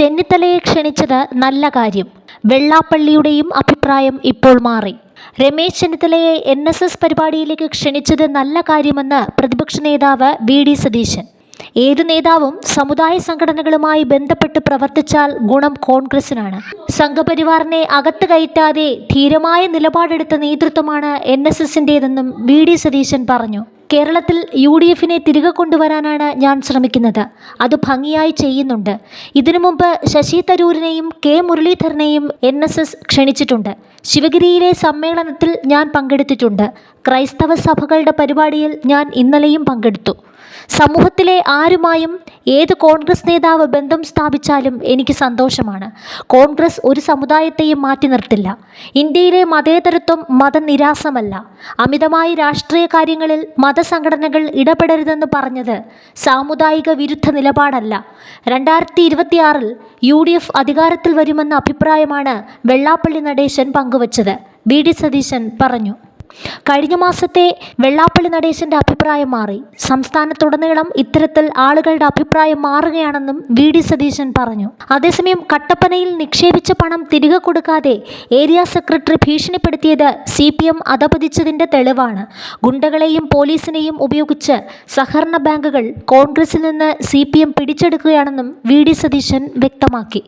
ചെന്നിത്തലയെ ക്ഷണിച്ചത് നല്ല കാര്യം. വെള്ളാപ്പള്ളിയുടെയും അഭിപ്രായം ഇപ്പോൾ മാറി. രമേശ് ചെന്നിത്തലയെ എൻ എസ് എസ് പരിപാടിയിലേക്ക് ക്ഷണിച്ചത് നല്ല കാര്യമെന്ന് പ്രതിപക്ഷ നേതാവ് വി ഡി സതീശൻ. ഏത് നേതാവും സമുദായ സംഘടനകളുമായി ബന്ധപ്പെട്ട് പ്രവർത്തിച്ചാൽ ഗുണം കോൺഗ്രസിനാണ്. സംഘപരിവാറിനെ അകത്ത് കയറ്റാതെ ധീരമായ നിലപാടെടുത്ത നേതൃത്വമാണ് എൻ എസ് എസിന്റേതെന്നും വി ഡി സതീശൻ പറഞ്ഞു. കേരളത്തിൽ യു ഡി എഫിനെ തിരികെ കൊണ്ടുവരാനാണ് ഞാൻ ശ്രമിക്കുന്നത്. അത് ഭംഗിയായി ചെയ്യുന്നുണ്ട്. ഇതിനു മുമ്പ് ശശി തരൂരിനെയും കെ മുരളീധരനെയും എൻ എസ് എസ് ക്ഷണിച്ചിട്ടുണ്ട്. ശിവഗിരിയിലെ സമ്മേളനത്തിൽ ഞാൻ പങ്കെടുത്തിട്ടുണ്ട്. ക്രൈസ്തവ സഭകളുടെ പരിപാടിയിൽ ഞാൻ ഇന്നലെയും പങ്കെടുത്തു. സമൂഹത്തിലെ ആരുമായും ഏത് കോൺഗ്രസ് നേതാവ് ബന്ധം സ്ഥാപിച്ചാലും എനിക്ക് സന്തോഷമാണ്. കോൺഗ്രസ് ഒരു സമുദായത്തെയും മാറ്റി നിർത്തില്ല. ഇന്ത്യയിലെ മതേതരത്വം മതനിരാസമല്ല. അമിതമായി രാഷ്ട്രീയ കാര്യങ്ങളിൽ മതസംഘടനകൾ ഇടപെടരുതെന്ന് പറഞ്ഞത് സാമുദായിക വിരുദ്ധ നിലപാടല്ല. രണ്ടായിരത്തി ഇരുപത്തിയാറിൽ യു ഡി എഫ് അധികാരത്തിൽ വരുമെന്ന അഭിപ്രായമാണ് വെള്ളാപ്പള്ളി നടേശൻ പങ്കുവച്ചത്. ബി ഡി സതീശൻ പറഞ്ഞു. കഴിഞ്ഞ മാസത്തെ വെള്ളാപ്പള്ളി നടേശന്റെ അഭിപ്രായം മാറി. സംസ്ഥാനത്തുടനീളം ഇത്തരത്തിൽ ആളുകളുടെ അഭിപ്രായം മാറുകയാണെന്നും വി. ഡി. സതീശൻ പറഞ്ഞു. അതേസമയം കട്ടപ്പനയിൽ നിക്ഷേപിച്ച പണം തിരികെ കൊടുക്കാതെ ഏരിയ സെക്രട്ടറി ഭീഷണിപ്പെടുത്തിയത് സി. പി. എം അധപതിച്ചതിന്റെ തെളിവാണ്. ഗുണ്ടകളെയും പോലീസിനെയും ഉപയോഗിച്ച് സഹകരണ ബാങ്കുകൾ കോൺഗ്രസിൽ നിന്ന് സി. പി. എം പിടിച്ചെടുക്കുകയാണെന്നും വി. ഡി. സതീശൻ വ്യക്തമാക്കി.